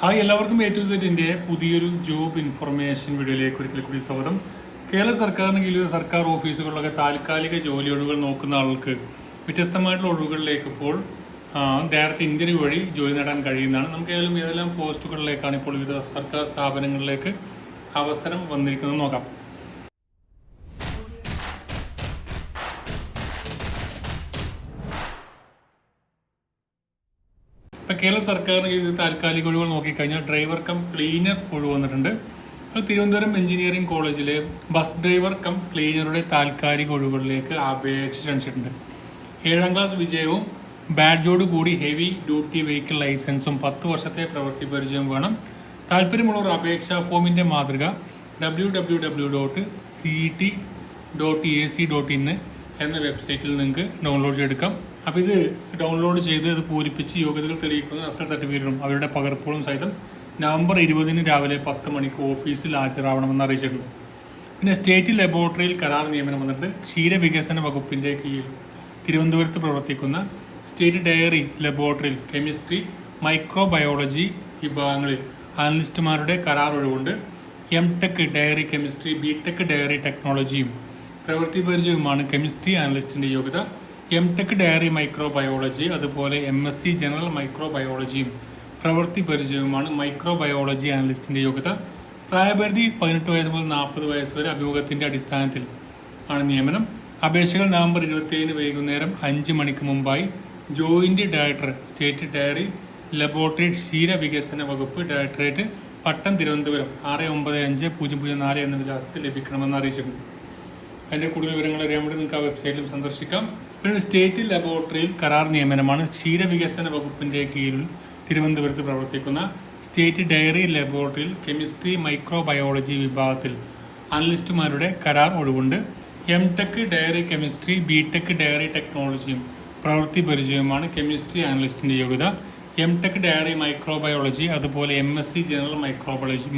Hi എല്ലാവർക്കും A to set സെറ്റിന്റെ പുതിയൊരു ജോബ് ഇൻഫർമേഷൻ വീഡിയോയിലേക്ക് ഒരിക്കൽ കൂടി സ്വാഗതം. കേരള സർക്കാരിന് കീഴിൽ സർക്കാർ ഓഫീസുകളിലൊക്കെ താൽക്കാലിക ജോലി ഒഴിവുകൾ നോക്കുന്ന ആൾക്ക് വ്യത്യസ്തമായിട്ടുള്ള ഒഴിവുകളിലേക്ക് ഇപ്പോൾ ഡയറക്റ്റ് ഇന്ത്യൻ വഴി ജോലി നേടാൻ കഴിയുന്നതാണ്. നമുക്ക് ഏതെങ്കിലും ഏതെല്ലാം പോസ്റ്റുകളിലേക്കാണ് ഇപ്പോൾ വിവിധ സർക്കാർ സ്ഥാപനങ്ങളിലേക്ക് അവസരം വന്നിരിക്കുന്നത് നോക്കാം. ഇപ്പം കേരള സർക്കാരിന് ഇത് താൽക്കാലിക ഒഴിവുകൾ നോക്കിക്കഴിഞ്ഞാൽ ഡ്രൈവർ കം ക്ലീനർ ഒഴിവ് വന്നിട്ടുണ്ട്. അത് തിരുവനന്തപുരം എഞ്ചിനീയറിംഗ് കോളേജിലെ ബസ് ഡ്രൈവർ കം ക്ലീനറുടെ താൽക്കാലിക ഒഴിവുകളിലേക്ക് അപേക്ഷ ക്ഷണിച്ചിട്ടുണ്ട് ഏഴാം ക്ലാസ് വിജയവും ബാഡ്ജോട് കൂടി ഹെവി ഡ്യൂട്ടി വെഹിക്കിൾ ലൈസൻസും പത്ത് വർഷത്തെ പ്രവൃത്തി പരിചയം വേണം. താല്പര്യമുള്ളവർ അപേക്ഷാ ഫോമിന്റെ മാതൃക W W W dot C T dot A C dot in എന്ന വെബ്സൈറ്റിൽ നിങ്ങൾക്ക് ഡൗൺലോഡ് ചെയ്തെടുക്കാം. അപ്പോൾ ഇത് ഡൗൺലോഡ് ചെയ്ത് ഇത് പൂരിപ്പിച്ച് യോഗ്യതകൾ തെളിയിക്കുന്ന അസൽ സർട്ടിഫിക്കറ്റും അവരുടെ പകർപ്പുകളും സഹിതം നവംബർ ഇരുപതിന് രാവിലെ പത്ത് മണിക്ക് ഓഫീസിൽ ഹാജരാവണമെന്ന് അറിയിച്ചിട്ടുണ്ട്. പിന്നെ സ്റ്റേറ്റ് ലബോറട്ടറിയിൽ കരാർ നിയമനം വന്നിട്ട് ക്ഷീരവികസന വകുപ്പിന്റെ കീഴിൽ തിരുവനന്തപുരത്ത് പ്രവർത്തിക്കുന്ന സ്റ്റേറ്റ് ഡയറി ലബോറട്ടറിയിൽ കെമിസ്ട്രി മൈക്രോബയോളജി വിഭാഗങ്ങളിൽ അനലിസ്റ്റുമാരുടെ കരാർ ഒഴിവുണ്ട്. M tech dairy chemistry B tech dairy ടെക്നോളജിയും പ്രവൃത്തി പരിചയവുമാണ് കെമിസ്ട്രി അനലിസ്റ്റിന്റെ യോഗ്യത. എം ടെക് ഡയറി മൈക്രോബയോളജി അതുപോലെ എം എസ് സി ജനറൽ മൈക്രോബയോളജിയും പ്രവൃത്തി പരിചയവുമാണ് മൈക്രോബയോളജി അനലിസ്റ്റിന്റെ യോഗ്യത. പ്രായപരിധി പതിനെട്ട് വയസ്സ് മുതൽ നാൽപ്പത് വയസ്സ് വരെ അഭിമുഖത്തിന്റെ അടിസ്ഥാനത്തിൽ ആണ് നിയമനം. അപേക്ഷകൾ നവംബർ ഇരുപത്തിയേഴിന് വൈകുന്നേരം അഞ്ച് മണിക്ക് മുമ്പായി. Joint director state dairy laboratory ക്ഷീര വികസന വകുപ്പ് ഡയറക്ടറേറ്റ് പട്ടം തിരുവനന്തപുരം ആറ് ഒമ്പത് അഞ്ച് പൂജ്യം പൂജ്യം നാല് എന്ന വിലാസത്തിൽ ലഭിക്കണമെന്ന് അറിയിച്ചിട്ടുണ്ട് അതിന്റെ കൂടുതൽ വിവരങ്ങൾ അറിയാൻ വേണ്ടി നിങ്ങൾക്ക് ആ വെബ്സൈറ്റിലും സന്ദർശിക്കാം. പിന്നെ സ്റ്റേറ്റ് ലബോറട്ടറിയിൽ കരാർ നിയമനമാണ് ക്ഷീരവികസന വകുപ്പിന്റെ കീഴിൽ തിരുവനന്തപുരത്ത് പ്രവർത്തിക്കുന്ന സ്റ്റേറ്റ് ഡയറി ലബോറട്ടറിയിൽ കെമിസ്ട്രി മൈക്രോബയോളജി വിഭാഗത്തിൽ അനലിസ്റ്റുമാരുടെ കരാർ ഒഴിവുണ്ട്. M tech dairy chemistry B tech dairy ടെക്നോളജിയും പ്രവൃത്തി പരിചയവുമാണ് കെമിസ്ട്രി അനലിസ്റ്റിന്റെ യോഗ്യത. എം ടെക് ഡയറി മൈക്രോബയോളജി അതുപോലെ M S C general microbiology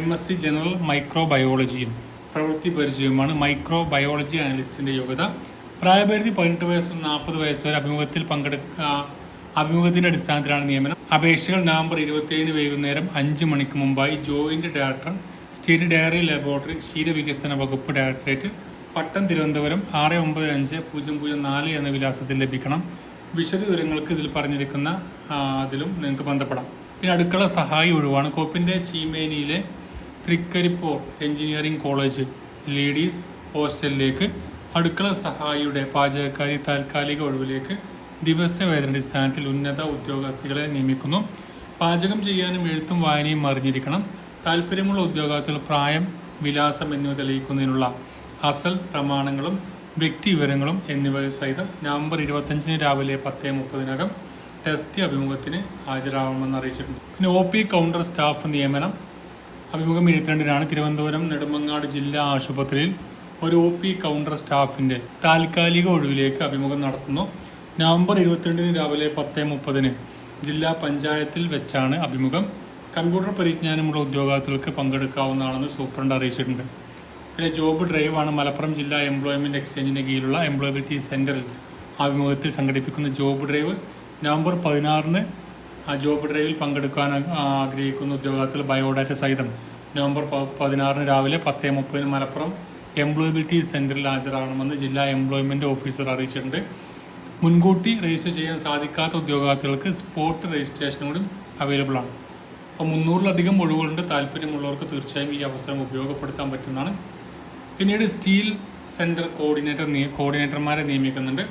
M S C general മൈക്രോബയോളജിയും പ്രവൃത്തി പരിചയവുമാണ് മൈക്രോബയോളജി അനലിസ്റ്റിന്റെ യോഗ്യത. പ്രായപരിധി പതിനെട്ട് വയസ്സ് മുതൽ നാൽപ്പത് വയസ്സ് വരെ അഭിമുഖത്തിൽ പങ്കെടുക്ക അഭിമുഖത്തിന്റെ അടിസ്ഥാനത്തിലാണ് നിയമനം. അപേക്ഷകൾ നവംബർ ഇരുപത്തിയേഴിന് വൈകുന്നേരം അഞ്ച് മണിക്ക് മുമ്പായി joint director state dairy laboratory ക്ഷീരവികസന വകുപ്പ് ഡയറക്ടറേറ്റ് പട്ടം തിരുവനന്തപുരം ആറ് ഒമ്പത് അഞ്ച് പൂജ്യം പൂജ്യം നാല് എന്ന വിലാസത്തിൽ ലഭിക്കണം. വിശദ വിവരങ്ങൾക്ക് ഇതിൽ പറഞ്ഞിരിക്കുന്ന അതിലും നിങ്ങൾക്ക് ബന്ധപ്പെടാം. പിന്നെ അടുക്കള സഹായി ഒഴിവാണ്. കോപ്പിന്റെ ചീമേനിയിലെ തൃക്കരിപ്പൂർ എഞ്ചിനീയറിംഗ് കോളേജ് ലേഡീസ് ഹോസ്റ്റലിലേക്ക് അടുക്കള സഹായിയുടെ പാചകക്കാരി താൽക്കാലിക ഒഴിവിലേക്ക് ദിവസവേതനടിസ്ഥാനത്തിൽ ഉന്നത ഉദ്യോഗാർത്ഥികളെ നിയമിക്കുന്നു. പാചകം ചെയ്യാനും എഴുത്തും വായനയും അറിഞ്ഞിരിക്കണം. താല്പര്യമുള്ള ഉദ്യോഗാർത്ഥികൾ പ്രായം വിലാസം എന്നിവ തെളിയിക്കുന്നതിനുള്ള അസൽ പ്രമാണങ്ങളും വ്യക്തി വിവരങ്ങളും എന്നിവ സഹിതം നവംബർ ഇരുപത്തഞ്ചിന് രാവിലെ പത്ത് മുപ്പതിനകം ടെസ്റ്റ് അഭിമുഖത്തിന് ഹാജരാകണമെന്ന് അറിയിച്ചിട്ടുണ്ട്. പിന്നെ ഒ പി കൗണ്ടർ സ്റ്റാഫ് നിയമനം. അഭിമുഖം ഇരുപത്തിരണ്ടിനാണ് തിരുവനന്തപുരം നെടുമങ്ങാട് ജില്ലാ ആശുപത്രിയിൽ ഒരു ഒ പി കൗണ്ടർ സ്റ്റാഫിന്റെ താൽക്കാലിക ഒഴിവിലേക്ക് അഭിമുഖം നടത്തുന്നു. നവംബർ ഇരുപത്തിരണ്ടിന് രാവിലെ പത്ത് മുപ്പതിന് ജില്ലാ പഞ്ചായത്തിൽ വെച്ചാണ് അഭിമുഖം. കമ്പ്യൂട്ടർ പരിജ്ഞാനമുള്ള ഉദ്യോഗാർത്ഥികൾക്ക് പങ്കെടുക്കാവുന്നതാണെന്ന് സൂപ്രണ്ട് അറിയിച്ചിട്ടുണ്ട്. പിന്നെ ജോബ് ആണ് മലപ്പുറം ജില്ലാ എംപ്ലോയ്മെന്റ് എക്സ്ചേഞ്ചിന്റെ കീഴിലുള്ള എംപ്ലോയബിലിറ്റി സെന്ററിൽ അഭിമുഖത്തിൽ സംഘടിപ്പിക്കുന്ന ജോബ് ഡ്രൈവ് നവംബർ പതിനാറിന് ആ ജോബ് ഡ്രൈവിൽ പങ്കെടുക്കാൻ ആഗ്രഹിക്കുന്ന ഉദ്യോഗാർത്ഥികൾ ബയോഡാറ്റ സഹിതം നവംബർ പതിനാറിന് രാവിലെ പത്ത് മുപ്പതിന് മലപ്പുറം എംപ്ലോയബിലിറ്റി സെന്ററിൽ ഹാജരാകണമെന്ന് ജില്ലാ എംപ്ലോയ്മെന്റ് ഓഫീസർ അറിയിച്ചിട്ടുണ്ട്. മുൻകൂട്ടി രജിസ്റ്റർ ചെയ്യാൻ സാധിക്കാത്ത ഉദ്യോഗാർത്ഥികൾക്ക് സ്പോട്ട് രജിസ്ട്രേഷനോടും കൂടി അവൈലബിൾ ആണ്. അപ്പോൾ മുന്നൂറിലധികം ഒഴിവുകളുണ്ട്. താല്പര്യമുള്ളവർക്ക് തീർച്ചയായും ഈ അവസരം ഉപയോഗപ്പെടുത്താൻ പറ്റുന്നതാണ്. പിന്നീട് സ്റ്റീൽ സെന്റർ കോർഡിനേറ്റർ കോർഡിനേറ്റർമാരെ നിയമിക്കുന്നുണ്ട്.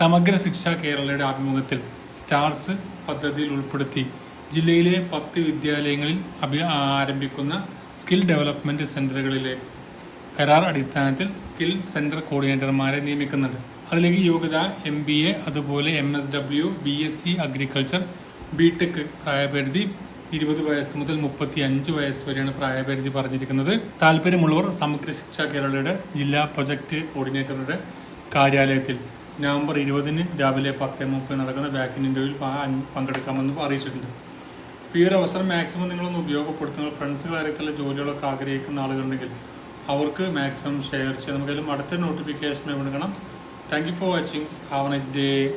സമഗ്ര ശിക്ഷ കേരളയുടെ ആഭിമുഖ്യത്തിൽ സ്റ്റാർസ് പദ്ധതിയിൽ ഉൾപ്പെടുത്തി ജില്ലയിലെ പത്ത് വിദ്യാലയങ്ങളിൽ അഭി ആരംഭിക്കുന്ന സ്കിൽ ഡെവലപ്മെന്റ് സെന്ററുകളിലെ കരാർ അടിസ്ഥാനത്തിൽ സ്കിൽ സെന്റർ കോർഡിനേറ്റർമാരെ നിയമിക്കുന്നുണ്ട്. അതിലേക്ക് യോഗ്യത എം ബി എ അതുപോലെ M S W B S C agriculture B tech പ്രായപരിധി ഇരുപത് വയസ്സ് മുതൽ മുപ്പത്തി അഞ്ച് വയസ്സ് വരെയാണ് പ്രായപരിധി പറഞ്ഞിരിക്കുന്നത്. താല്പര്യമുള്ളവർ സമഗ്ര ശിക്ഷ കേരളയുടെ ജില്ലാ പ്രൊജക്ട് കോർഡിനേറ്ററുടെ കാര്യാലയത്തിൽ നവംബർ ഇരുപതിന് രാവിലെ പത്ത് മുപ്പത് നടക്കുന്ന വാക്കിൻ ഇന്റർവ്യൂവിൽ പങ്കെടുക്കാമെന്ന് അറിയിച്ചിട്ടുണ്ട്. ഈ ഒരു അവസരം മാക്സിമം നിങ്ങളൊന്ന് ഉപയോഗപ്പെടുത്തുന്ന കാര്യത്തിലുള്ള ജോലികളൊക്കെ ആഗ്രഹിക്കുന്ന ആളുകളുണ്ടെങ്കിൽ അവർക്ക് മാക്സിമം ഷെയർ ചെയ്യാം. നമുക്കെല്ലാം അടുത്ത നോട്ടിഫിക്കേഷൻ വിളിക്കണം thank you for watching have nice day